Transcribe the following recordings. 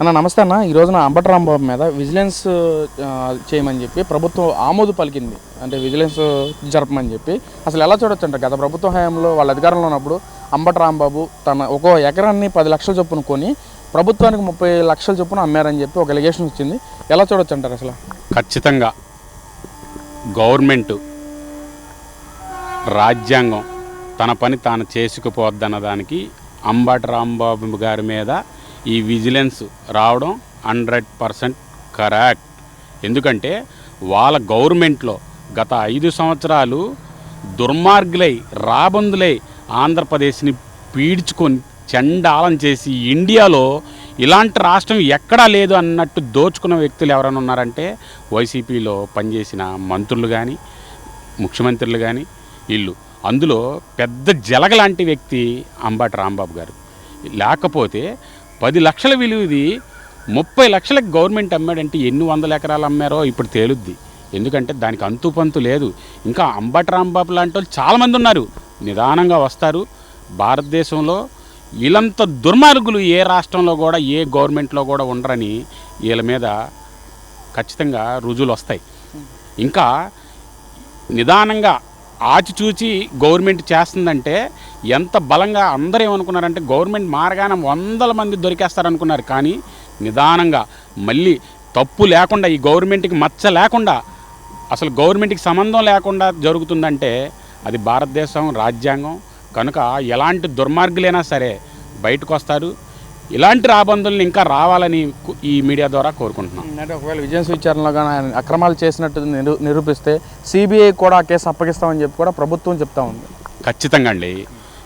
అన్న నమస్తే అన్న. ఈ రోజున అంబటి రాంబాబు మీద విజిలెన్స్ చేయమని చెప్పి ప్రభుత్వం ఆమోదు పలికింది. అంటే విజిలెన్స్ జరపమని చెప్పి. అసలు ఎలా చూడొచ్చు అంటే గత ప్రభుత్వ హయాంలో వాళ్ళ అధికారంలో ఉన్నప్పుడు అంబటి రాంబాబు తన ఒక్కో ఎకరాన్ని పది లక్షల చొప్పున కొని ప్రభుత్వానికి ముప్పై లక్షల చొప్పున అమ్మారని చెప్పి ఒక ఎలిగేషన్ వచ్చింది. ఎలా చూడొచ్చు అంటారు అసలు? ఖచ్చితంగా గవర్నమెంట్ రాజ్యాంగం తన పని తాను చేసుకుపోద్దన్న దానికి అంబటి రాంబాబు గారి మీద ఈ విజిలెన్స్ రావడం హండ్రెడ్ పర్సెంట్ కరెక్ట్ ఎందుకంటే వాళ్ళ గవర్నమెంట్లో గత ఐదు సంవత్సరాలు దుర్మార్గులై రాబందులై ఆంధ్రప్రదేశ్ని పీడ్చుకొని చండాలం చేసి ఇండియాలో ఇలాంటి రాష్ట్రం ఎక్కడా లేదు అన్నట్టు దోచుకున్న వ్యక్తులు ఎవరైనా ఉన్నారంటే వైసీపీలో పనిచేసిన మంత్రులు కానీ ముఖ్యమంత్రులు కానీ ఇల్లు అందులో పెద్ద జలగ లాంటి వ్యక్తి అంబాటి రాంబాబు గారు. లేకపోతే పది లక్షల విలువది ముప్పై లక్షలకు గవర్నమెంట్ అమ్మాడంటే ఎన్ని వందల ఎకరాలు అమ్మారో ఇప్పుడు తేలుద్ది. ఎందుకంటే దానికి అంతుపంతు లేదు. ఇంకా అంబటి రాంబాబు లాంటి వాళ్ళు చాలామంది ఉన్నారు. నిదానంగా వస్తారు. భారతదేశంలో వీళ్ళంత దుర్మార్గులు ఏ రాష్ట్రంలో కూడా ఏ గవర్నమెంట్లో కూడా ఉండరని వీళ్ళ మీద ఖచ్చితంగా రుజువులు వస్తాయి. ఇంకా నిదానంగా ఆచిచూచి గవర్నమెంట్ చేస్తుందంటే ఎంత బలంగా అందరూ ఏమనుకున్నారంటే గవర్నమెంట్ మారగానే వందల మంది దొరికేస్తారనుకున్నారు. కానీ నిదానంగా మళ్ళీ తప్పు లేకుండా ఈ గవర్నమెంట్కి మచ్చ లేకుండా అసలు గవర్నమెంట్కి సంబంధం లేకుండా జరుగుతుందంటే అది భారతదేశం రాజ్యాంగం. కనుక ఎలాంటి దుర్మార్గులైనా సరే బయటకు వస్తారు ఇలాంటి రాబందుల్ని ఇంకా రావాలని ఈ మీడియా ద్వారా కోరుకుంటున్నాం. అంటే ఒకవేళ విజిలెన్స్ విచారణలో కానీ ఆయన అక్రమాలు చేసినట్టు నిరూ నిరూపిస్తే సిబిఐ కూడా ఆ కేసు అప్పగిస్తామని చెప్పి కూడా ప్రభుత్వం చెప్తా ఉంది. ఖచ్చితంగా అండి.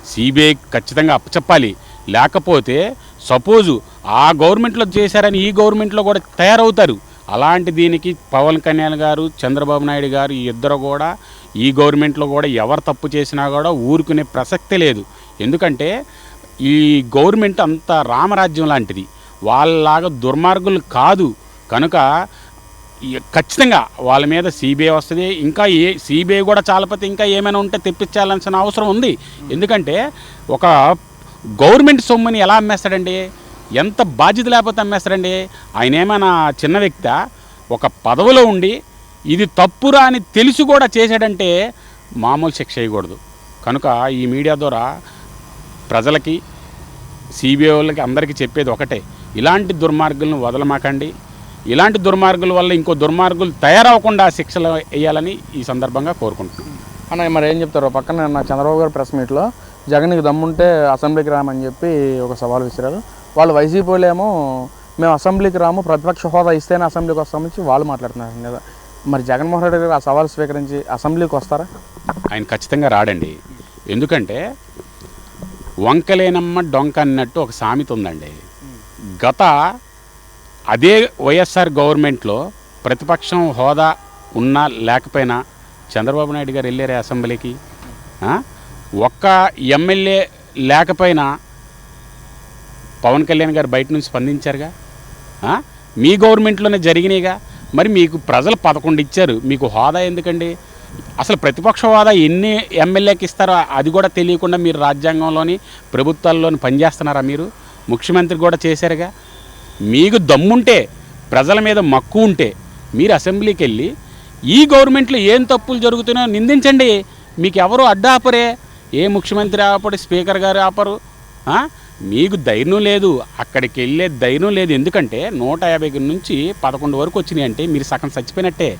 సిబిఐ ఖచ్చితంగా అప్పచెప్పాలి. లేకపోతే సపోజు ఆ గవర్నమెంట్లో చేశారని ఈ గవర్నమెంట్లో కూడా తయారవుతారు. అలాంటి దీనికి పవన్ కళ్యాణ్ గారు చంద్రబాబు నాయుడు గారు ఇద్దరు కూడా ఈ గవర్నమెంట్లో కూడా ఎవరు తప్పు చేసినా కూడా ఊరుకునే ప్రసక్తే లేదు. ఎందుకంటే ఈ గవర్నమెంట్ అంత రామరాజ్యం లాంటిది. వాళ్ళలాగా దుర్మార్గులు కాదు. కనుక ఖచ్చితంగా వాళ్ళ మీద సిబిఐ వస్తుంది ఇంకా ఏ సిబిఐ కూడా చాలపోతే ఇంకా ఏమైనా ఉంటే తెప్పించాల్సిన అవసరం ఉంది. ఎందుకంటే ఒక గవర్నమెంట్ సొమ్ముని ఎలా అమ్మేస్తాడండి? ఎంత బాధ్యత లేకపోతే అమ్మేస్తాడండి? ఆయన ఏమైనా చిన్న వ్యక్తి? ఒక పదవిలో ఉండి ఇది తప్పురా అని తెలిసి కూడా చేశాడంటే మామూలు శిక్ష చేయకూడదు కనుక ఈ మీడియా ద్వారా ప్రజలకి సిబిఐ వాళ్ళకి అందరికీ చెప్పేది ఒకటే. ఇలాంటి దుర్మార్గులను వదలమాకండి. ఇలాంటి దుర్మార్గుల వల్ల ఇంకో దుర్మార్గులు తయారవకుండా శిక్షలు వేయాలని ఈ సందర్భంగా కోరుకుంటున్నాను అన్న మరి ఏం చెప్తారు? పక్కన నా చంద్రబాబు గారు ప్రెస్ మీట్లో జగన్కి దమ్ముంటే అసెంబ్లీకి రామని చెప్పి ఒక సవాల్ విసిరారు. వాళ్ళు వైసీపీ వాళ్ళు ఏమో మేము అసెంబ్లీకి రాము ప్రతిపక్ష హోదా ఇస్తేనే అసెంబ్లీకి వస్తామని వాళ్ళు మాట్లాడుతున్నారు. కదా మరి జగన్మోహన్ రెడ్డి గారు ఆ సవాల్ స్వీకరించి అసెంబ్లీకి వస్తారా? ఆయన ఖచ్చితంగా రాడండి. ఎందుకంటే వంకలేనమ్మ డొంక అన్నట్టు ఒక సామెత ఉందండి. గత అదే వైఎస్ఆర్ గవర్నమెంట్లో ప్రతిపక్షం హోదా ఉన్నా లేకపోయినా చంద్రబాబు నాయుడు గారు వెళ్ళారే అసెంబ్లీకి ఒక్క ఎమ్మెల్యే లేకపోయినా పవన్ కళ్యాణ్ గారు బయట నుంచి స్పందించారుగా? మీ గవర్నమెంట్లోనే జరిగినాయిగా? మరి మీకు ప్రజలు పదకొండు ఇచ్చారు మీకు హోదా ఎందుకండి? అసలు ప్రతిపక్ష హోదా ఎన్ని ఎమ్మెల్యేకి ఇస్తారో అది కూడా తెలియకుండా మీరు రాజ్యాంగంలోని ప్రభుత్వాల్లోని పనిచేస్తున్నారా మీరు? ముఖ్యమంత్రి కూడా చేశారుగా? మీకు దమ్ముంటే ప్రజల మీద మక్కువ ఉంటే మీరు అసెంబ్లీకి వెళ్ళి ఈ గవర్నమెంట్లో ఏం తప్పులు జరుగుతున్నాయో నిందించండి. మీకు ఎవరు అడ్డాపరే. ఏ ముఖ్యమంత్రి ఆపడు స్పీకర్ గారు ఆపరు. మీకు ధైర్యం లేదు. అక్కడికి వెళ్ళే ధైర్యం లేదు. ఎందుకంటే నూట యాభై నుంచి పదకొండు వరకు వచ్చినాయి అంటే మీరు సగం చచ్చిపోయినట్టే.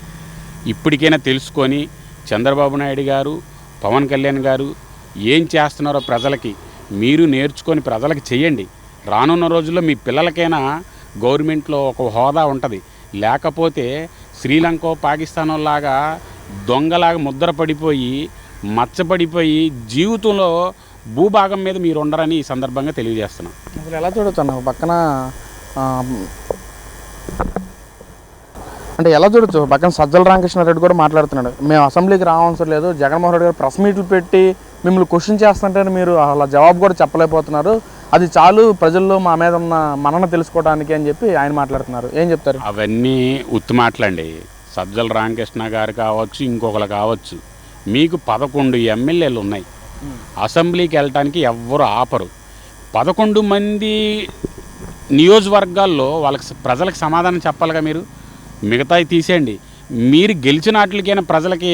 ఇప్పటికైనా తెలుసుకొని చంద్రబాబు నాయుడు గారు పవన్ కళ్యాణ్ గారు ఏం చేస్తున్నారో ప్రజలకి మీరు నేర్చుకొని ప్రజలకి చేయండి రానున్న రోజుల్లో మీ పిల్లలకైనా గవర్నమెంట్లో ఒక హోదా ఉంటుంది. లేకపోతే శ్రీలంక పాకిస్తాన్ లాగా దొంగలాగా ముద్ర పడిపోయి మచ్చపడిపోయి జీవితంలో భూభాగం మీద మీరు ఉండరని ఈ సందర్భంగా తెలియజేస్తున్నాం. అసలు ఎలా చూడొచ్చు పక్కన అంటే ఎలా చూడొచ్చు? పక్కన సజ్జల రామకృష్ణారెడ్డి కూడా మాట్లాడుతున్నాడు. మేము అసెంబ్లీకి రావసరం లేదు జగన్మోహన్ రెడ్డి గారు ప్రెస్ మీట్లు పెట్టి మిమ్మల్ని క్వశ్చన్ చేస్తుంటే మీరు అలా జవాబు కూడా చెప్పలేకపోతున్నారు. అది చాలు ప్రజల్లో మా మీద ఉన్న మనన తెలుసుకోవడానికి అని చెప్పి ఆయన మాట్లాడుతున్నారు. ఏం చెప్తారు? అవన్నీ ఉత్తు మాటలండి. సజ్జల రామకృష్ణ గారు కావచ్చు ఇంకొకరు కావచ్చు. మీకు పదకొండు ఎమ్మెల్యేలు ఉన్నాయి. అసెంబ్లీకి వెళ్ళటానికి ఎవ్వరు ఆపరు. పదకొండు మంది నియోజకవర్గాల్లో వాళ్ళకి ప్రజలకు సమాధానం చెప్పాలిగా మీరు? మిగతాయి తీసేయండి. మీరు గెలిచిన వాటికైనా ప్రజలకి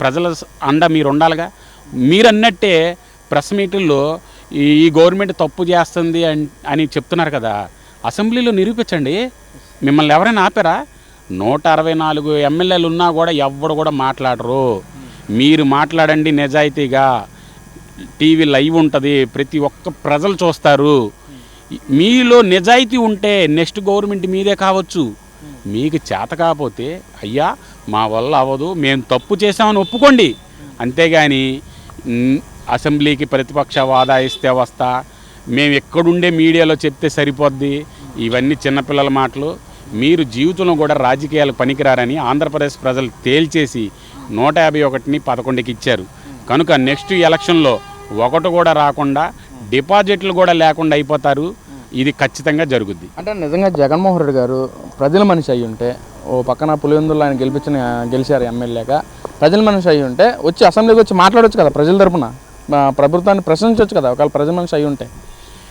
ప్రజల అండ మీరు ఉండాలిగా మీరు అన్నట్టే ప్రెస్ మీటుల్లో ఈ గవర్నమెంట్ తప్పు చేస్తుంది అని చెప్తున్నారు కదా అసెంబ్లీలో నిరూపించండి. మిమ్మల్ని ఎవరైనా ఆపారా? నూట అరవై నాలుగు ఎమ్మెల్యేలు ఉన్నా కూడా ఎవ్వడు కూడా మాట్లాడరు. మీరు మాట్లాడండి నిజాయితీగా. టీవీ లైవ్ ఉంటుంది ప్రతి ఒక్క ప్రజలు చూస్తారు. మీలో నిజాయితీ ఉంటే నెక్స్ట్ గవర్నమెంట్ మీదే కావచ్చు. మీకు చేత కాకపోతే అయ్యా మా వల్ల అవ్వదు మేము తప్పు చేసామని ఒప్పుకోండి. అంతేగాని అసెంబ్లీకి ప్రతిపక్ష వాదా ఇస్తే వస్తా. మేము ఎక్కడుండే మీడియాలో చెప్తే సరిపోద్ది. ఇవన్నీ చిన్నపిల్లల మాటలు. మీరు జీవితంలో కూడా రాజకీయాలు పనికిరారని ఆంధ్రప్రదేశ్ ప్రజలు తేల్చేసి నూట యాభై ఒకటిని పదకొండుకి ఇచ్చారు. కనుక నెక్స్ట్ ఎలక్షన్లో ఒకటి కూడా రాకుండా డిపాజిట్లు కూడా లేకుండా అయిపోతారు. ఇది ఖచ్చితంగా జరుగుద్ది. అంటే నిజంగా జగన్మోహన్ రెడ్డి గారు ప్రజల మనిషి అయి ఉంటే ఓ పక్కన పులివెందులు ఆయన గెలిపించిన గెలిచారు ఎమ్మెల్యేగా ప్రజల మనిషి అయి ఉంటే వచ్చి అసెంబ్లీకి వచ్చి మాట్లాడవచ్చు కదా ప్రజల తరపున. ప్రభుత్వాన్ని ప్రశ్నించవచ్చు కదా ఒకవేళ ప్రజల మనిషి అయి ఉంటే.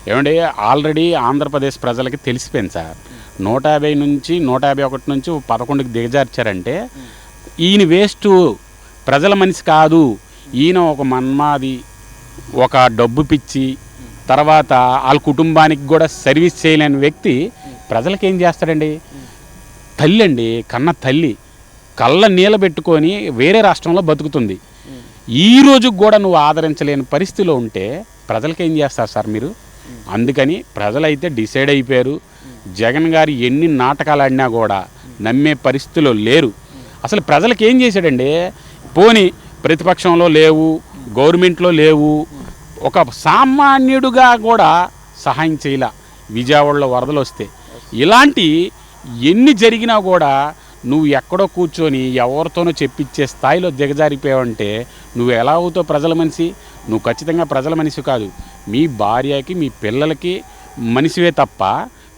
ఏమండి ఆల్రెడీ ఆంధ్రప్రదేశ్ ప్రజలకి తెలిసిపోయింది సార్. నూట యాభై నుంచి నూట యాభై ఒకటి నుంచి పదకొండుకి దిగజార్చారంటే ఈయన వేస్ట్ ప్రజల మనిషి కాదు. ఈయన ఒక మన్మాది ఒక డబ్బు పిచ్చి తర్వాత వాళ్ళ కుటుంబానికి కూడా సర్వీస్ చేయలేని వ్యక్తి ప్రజలకేం ఏం చేస్తాడండి? తల్లి అండి కన్న తల్లి కళ్ళ నీళ్ళ పెట్టుకొని వేరే రాష్ట్రంలో బతుకుతుంది. ఈ రోజు కూడా నువ్వు ఆదరించలేని పరిస్థితిలో ఉంటే ప్రజలకు ఏం చేస్తారు సార్ మీరు? అందుకని ప్రజలైతే డిసైడ్ అయిపోయారు. జగన్ గారు ఎన్ని నాటకాలు ఆడినా కూడా నమ్మే పరిస్థితిలో లేరు. అసలు ప్రజలకు ఏం చేశాడండి? పోని ప్రతిపక్షంలో లేవు గవర్నమెంట్లో లేవు ఒక సామాన్యుడుగా కూడా సహాయం చేయలే. విజయవాడలో వరదలు వస్తే. ఇలాంటి ఎన్ని జరిగినా కూడా నువ్వు ఎక్కడో కూర్చొని ఎవరితోనో చెప్పించే స్థాయిలో దిగజారిపోయావంటే నువ్వు ఎలా అవుతావు ప్రజల మనిషి? నువ్వు ఖచ్చితంగా ప్రజల మనిషి కాదు. మీ భార్యకి మీ పిల్లలకి మనిషివే తప్ప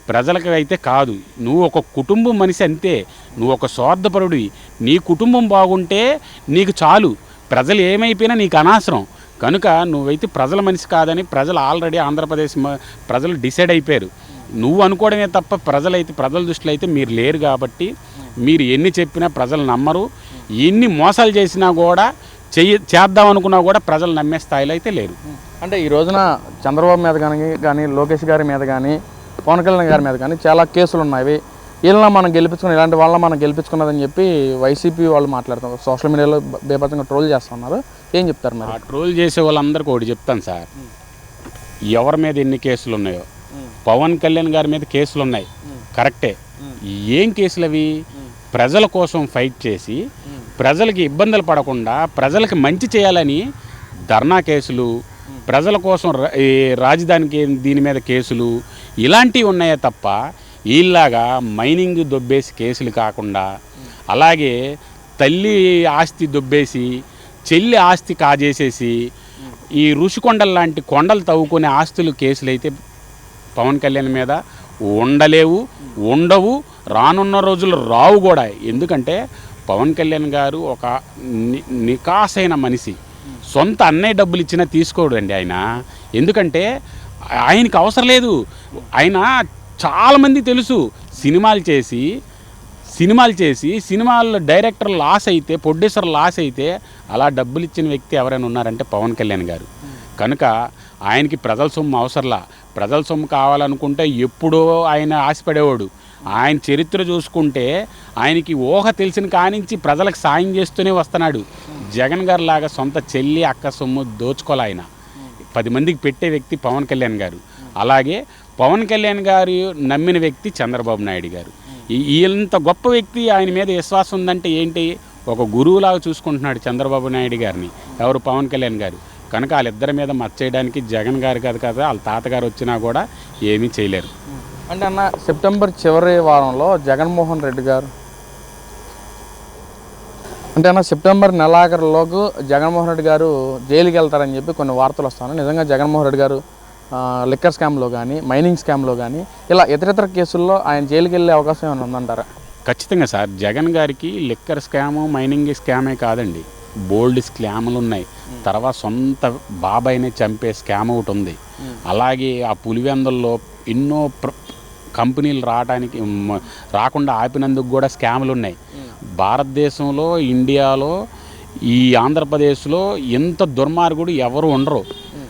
ప్రజలకి అయితే కాదు. నువ్వు ఒక కుటుంబం మనిషి అంతే. నువ్వు ఒక స్వార్థపరుడివి. నీ కుటుంబం బాగుంటే నీకు చాలు. ప్రజలు ఏమైపోయినా నీకు అనవసరం కనుక నువ్వైతే ప్రజల మనిషి కాదని ప్రజలు ఆల్రెడీ ఆంధ్రప్రదేశ్ ప్రజలు డిసైడ్ అయిపోయారు. నువ్వు అనుకోవడమే తప్ప ప్రజలైతే ప్రజల దృష్టిలో అయితే మీరు లేరు కాబట్టి మీరు ఎన్ని చెప్పినా ప్రజలు నమ్మరు. ఎన్ని మోసాలు చేసినా కూడా చెయ్యి చేద్దాం అనుకున్నా కూడా ప్రజలు నమ్మే స్థాయిలో అయితే లేరు. అంటే ఈ రోజున చంద్రబాబు మీద కానీ కానీ లోకేష్ గారి మీద కానీ పవన్ కళ్యాణ్ గారి మీద కానీ చాలా కేసులు ఉన్నాయి. వీళ్ళని మనం గెలిపించుకుని ఇలాంటి వాళ్ళని మనం గెలిపించుకున్నదని చెప్పి వైసీపీ వాళ్ళు మాట్లాడుతున్నారు. సోషల్ మీడియాలో బ- బేపత్తంగా ట్రోల్ చేస్తున్నారు ఏం చెప్తారు ఆ మరి ట్రోల్ చేసే వాళ్ళందరికీ ఒకటి చెప్తాను సార్. ఎవరి మీద ఎన్ని కేసులు ఉన్నాయో. పవన్ కళ్యాణ్ గారి మీద కేసులు ఉన్నాయి. కరెక్టే. ఏం కేసులు అవి? ప్రజల కోసం ఫైట్ చేసి ప్రజలకి ఇబ్బందులు పడకుండా ప్రజలకి మంచి చేయాలని ధర్నా కేసులు ప్రజల కోసం రాజధానికి దీని మీద కేసులు ఇలాంటివి ఉన్నాయే తప్ప వీళ్ళలాగా మైనింగ్ దొబ్బేసి కేసులు కాకుండా అలాగే తల్లి ఆస్తి దొబ్బేసి చెల్లి ఆస్తి కాజేసేసి ఈ ఋషికొండలు లాంటి కొండలు తవ్వుకునే ఆస్తులు కేసులు అయితే పవన్ కళ్యాణ్ మీద ఉండలేవు ఉండవు. రానున్న రోజులు రావు కూడా. ఎందుకంటే పవన్ కళ్యాణ్ గారు ఒక ని- నికాసైన మనిషి. సొంత అన్నయ్య డబ్బులు ఇచ్చినా తీసుకోడండి ఆయన. ఎందుకంటే ఆయనకి అవసరం లేదు. ఆయన చాలామంది తెలుసు సినిమాలు చేసి సినిమాలు చేసి సినిమాల్లో డైరెక్టర్ లాస్ అయితే ప్రొడ్యూసర్ లాస్ అయితే అలా డబ్బులు ఇచ్చిన వ్యక్తి ఎవరైనా ఉన్నారంటే పవన్ కళ్యాణ్ గారు. కనుక ఆయనకి ప్రజల సొమ్ము అవసరంలా. ప్రజల సొమ్ము కావాలనుకుంటే ఎప్పుడో ఆయన ఆశపడేవాడు. ఆయన చరిత్ర చూసుకుంటే ఆయనకి ఊహ తెలిసిన కానించి ప్రజలకు సాయం చేస్తూనే వస్తున్నాడు. జగన్ గారు లాగా సొంత చెల్లి అక్క సొమ్ము దోచుకోలే ఆయన. పది మందికి పెట్టే వ్యక్తి పవన్ కళ్యాణ్ గారు. అలాగే పవన్ కళ్యాణ్ గారు నమ్మిన వ్యక్తి చంద్రబాబు నాయుడు గారు. ఈ- ఇంత గొప్ప వ్యక్తి ఆయన మీద విశ్వాసం ఉందంటే ఏంటి? ఒక గురువులాగా చూసుకుంటున్నాడు చంద్రబాబు నాయుడు గారిని. ఎవరు? పవన్ కళ్యాణ్ గారు. కనుక వాళ్ళిద్దరి మీద మచ్చేయడానికి జగన్ గారు కాదు కదా వాళ్ళ తాతగారు వచ్చినా కూడా ఏమీ చేయలేరు. అంటే అన్న సెప్టెంబర్ చివరి వారంలో జగన్మోహన్ రెడ్డి గారు అంటే అన్న సెప్టెంబర్ నెలాఖరులోపు జగన్మోహన్ రెడ్డి గారు జైలుకి వెళ్తారని చెప్పి కొన్ని వార్తలు వస్తాను. నిజంగా జగన్మోహన్ రెడ్డి గారు లిక్కర్ స్కామ్లో కానీ మైనింగ్ స్కామ్లో కానీ ఇలా ఇతర ఇతర కేసుల్లో ఆయన జైలుకి వెళ్ళే అవకాశం ఏమైనా ఉందంటారా? ఖచ్చితంగా సార్. జగన్ గారికి లిక్కర్ స్కాము మైనింగ్ స్కామే కాదండి. బోల్డ్ స్కాములు ఉన్నాయి. తర్వాత సొంత బాబాయిని చంపే స్కామ్ ఒకటి ఉంది. అలాగే ఆ పులివెందుల్లో ఎన్నో ప్ర కంపెనీలు రావడానికి రాకుండా ఆపినందుకు కూడా స్కాములు ఉన్నాయి. భారతదేశంలో ఇండియాలో ఈ ఆంధ్రప్రదేశ్లో ఎంత దుర్మార్గుడు ఎవరు ఉండరు.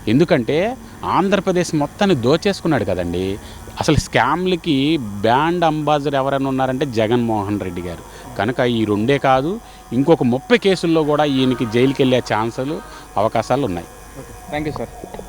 ఎందుకంటే ఆంధ్రప్రదేశ్ మొత్తాన్ని దోచేసుకున్నాడు కదండి. అసలు స్కామ్లకి బ్యాండ్ అంబాసిడర్ ఎవరైనా ఉన్నారంటే జగన్మోహన్ రెడ్డి గారు. కనుక ఈ రెండే కాదు ఇంకొక ముప్పై కేసుల్లో కూడా ఈయనకి జైలుకి వెళ్ళే ఛాన్సులు అవకాశాలు ఉన్నాయి. Thank you sir.